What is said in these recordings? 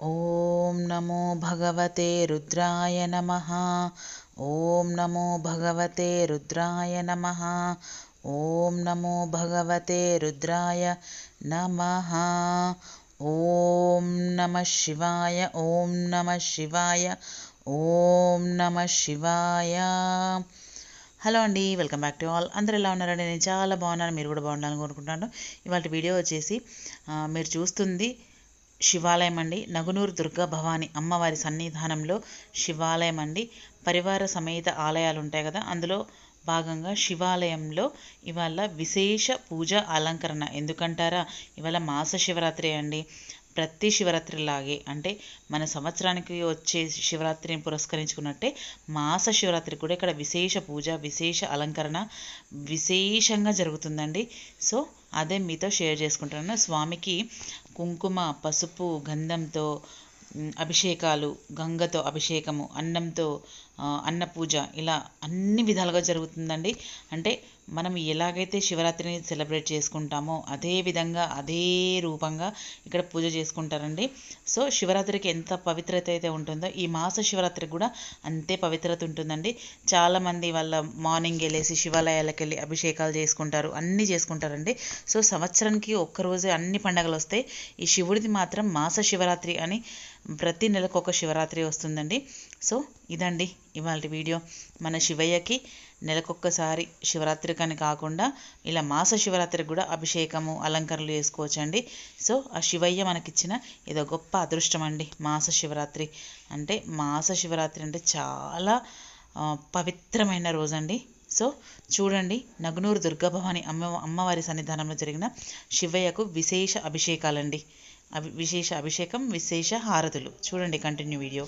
ॐ नमो भगवते रुद्राय नमः ॐ नमो भगवते रुद्राय नमः ॐ नमो भगवते रुद्राय नमः ॐ नमः शिवाय ॐ नमः शिवाय ఓం నమ శివాయ హలో అండి వెల్కమ్ బ్యాక్ టు ఆల్ అందరు ఎలా ఉన్నారండి నేను చాలా బాగున్నాను మీరు కూడా బాగుండాలని కోరుకుంటున్నాను ఇవాళ వీడియో వచ్చేసి మీరు చూస్తుంది శివాలయం అండి నగునూరు దుర్గా భవాని అమ్మవారి సన్నిధానంలో శివాలయం అండి పరివార సమేత ఆలయాలు ఉంటాయి కదా అందులో భాగంగా శివాలయంలో ఇవాళ విశేష పూజ అలంకరణ. ఎందుకంటారా? ఇవాళ మాస శివరాత్రి అండి. ప్రతి శివరాత్రిలాగే అంటే మన సంవత్సరానికి వచ్చే శివరాత్రిని పురస్కరించుకున్నట్టే మాస శివరాత్రి కూడా ఇక్కడ విశేష పూజ విశేష అలంకరణ విశేషంగా జరుగుతుందండి. సో అదే మీతో షేర్ చేసుకుంటున్నాను. స్వామికి కుంకుమ పసుపు గంధంతో అభిషేకాలు గంగతో అభిషేకము అన్నంతో అన్న పూజ ఇలా అన్ని విధాలుగా జరుగుతుందండి. అంటే మనం ఎలాగైతే శివరాత్రిని సెలబ్రేట్ చేసుకుంటామో అదే విధంగా అదే రూపంగా ఇక్కడ పూజ చేసుకుంటారండి. సో శివరాత్రికి ఎంత పవిత్రత అయితే ఉంటుందో ఈ మాస శివరాత్రికి కూడా అంతే పవిత్రత ఉంటుందండి. చాలామంది వాళ్ళ మార్నింగ్ వెళ్ళేసి శివాలయాలకు వెళ్ళి అభిషేకాలు చేసుకుంటారు అన్నీ చేసుకుంటారండి. సో సంవత్సరానికి ఒక్కరోజే అన్ని పండగలు వస్తాయి. ఈ శివుడిది మాత్రం మాస శివరాత్రి అని ప్రతి నెలకు ఒక శివరాత్రి వస్తుందండి. సో ఇదండి ఇవాళ వీడియో. మన శివయ్యకి నెలకొక్కసారి శివరాత్రి అని కాకుండా ఇలా మాస శివరాత్రికి కూడా అభిషేకము అలంకరణలు చేసుకోవచ్చండి. సో ఆ శివయ్య మనకిచ్చిన ఏదో గొప్ప అదృష్టం అండి మాస శివరాత్రి. అంటే మాస శివరాత్రి అంటే చాలా పవిత్రమైన రోజండి. సో చూడండి నగునూరు దుర్గాభవాని అమ్మ అమ్మవారి సన్నిధానంలో జరిగిన శివయ్యకు విశేష అభిషేకాలండి. అభి విశేష అభిషేకం విశేష హారతులు. చూడండి కంటిన్యూ వీడియో.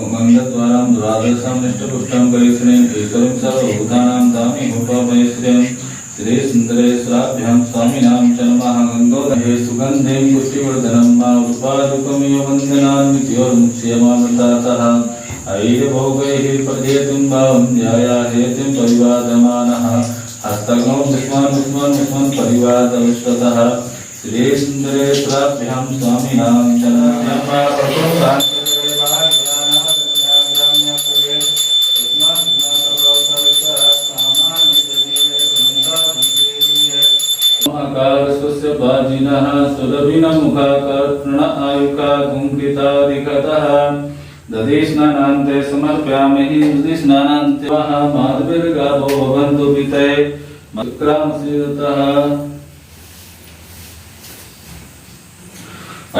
अकुमङ्गद्वारां द्वादशां निष्ठपुष्टां परिश्रीं ईश्वरीं सर्वभूतानां तामेहोपावयस्यं श्रीसुन्दरेश्वराभ्यां स्वामिनां च नमः गङ्गोदहे सुगन्धिं पुष्टिवर्धनं मा उपादुकमिव वन्दनान्वित्योर्मुच्यमामृतातः ऐर्भोगैः प्रजेतुं भावं ध्यायाहेतिं परिवादमानः हस्तगौ दुष्मान् दुष्मान् दुष्मान् परिवादविष्टतः श्रीसुन्दरेश्वराभ्यां स्वामिनां च नमः मुखाकारस्वस्यपाजिनः सुरभिनमुखाकर्तृण आयुका कुङ्कितादिकतः दधिस्नानान्ते समर्पयामि स्नानान्ते वः माधुर्गाभो भवन्तु पिते। मक्रामसीदतः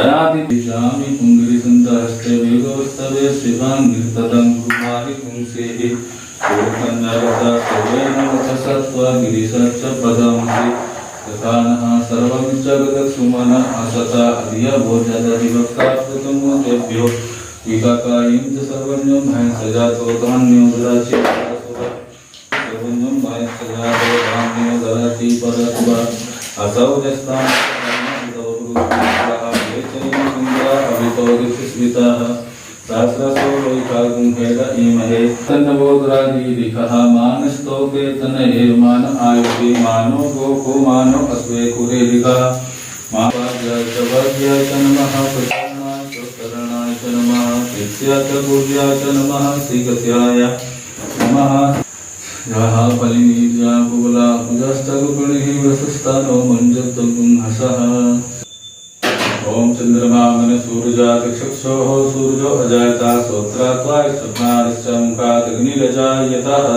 अनादिशामि पुङ्गलिसन्तहस्ते वेगोत्सवे शिवाङ्गिर्तदं गुहाहि पुंसेः शोभन्नरसा सवेन रथसत्त्वा गिरिसच्च पदंसि। स्थानः सर्वं जगदसुमन असता अधियभोजदधिभक्ताभ्यो टीकाकारीं च सर्वण्यं भयसजातो धान्यो ददाति सर्वण्यं भयसजातो धान्यो ददाति परस्व असौ जस्तां अभितो विस्मिताः सहस्रसो लोकाग्निभेद इमहे तन्नबोधराजीरिखः मानो गोको मानो अस्वे कुरेरिखः मापाद्याश्चवर्याय च नमः प्रसन्नाय चोत्तरणाय च नमः कृत्या च कुर्याय च नमः श्रीगत्याय नमः यः ओम चंद्रमा मन सूर्या चक्षुषो सूर्यो अजाता सोत्रा स्वप्नाश्च मुखाग्निरजायतः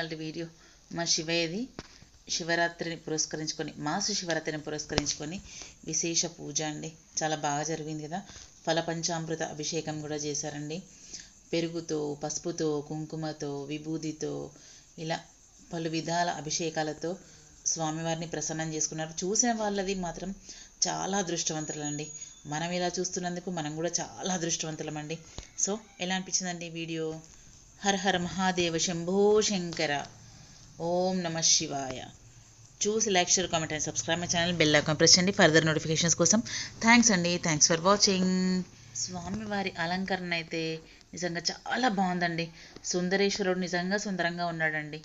ఇవాళ వీడియో మా శివయ్యది శివరాత్రిని పురస్కరించుకొని మాస శివరాత్రిని పురస్కరించుకొని విశేష పూజ అండి. చాలా బాగా జరిగింది కదా. ఫలపంచామృత అభిషేకం కూడా చేశారండి. పెరుగుతో పసుపుతో కుంకుమతో విభూదితో ఇలా పలు విధాల అభిషేకాలతో స్వామివారిని ప్రసన్నం చేసుకున్నారు. చూసిన వాళ్ళది మాత్రం చాలా అదృష్టవంతులండి. మనం ఇలా చూస్తున్నందుకు మనం కూడా చాలా అదృష్టవంతులమండి. సో ఎలా అనిపించిందండి వీడియో? హర హర మహాదేవ శంభో శంకర. ఓం నమ శివాయ. చూసి like share comment and subscribe my channel bell icon press చేయండి ఫర్దర్ నోటిఫికేషన్స్ కోసం. థ్యాంక్స్ అండి. Thanks for watching. స్వామివారి అలంకరణ అయితే నిజంగా చాలా బాగుందండి. సుందరేశ్వరుడు నిజంగా సుందరంగా ఉన్నాడండి.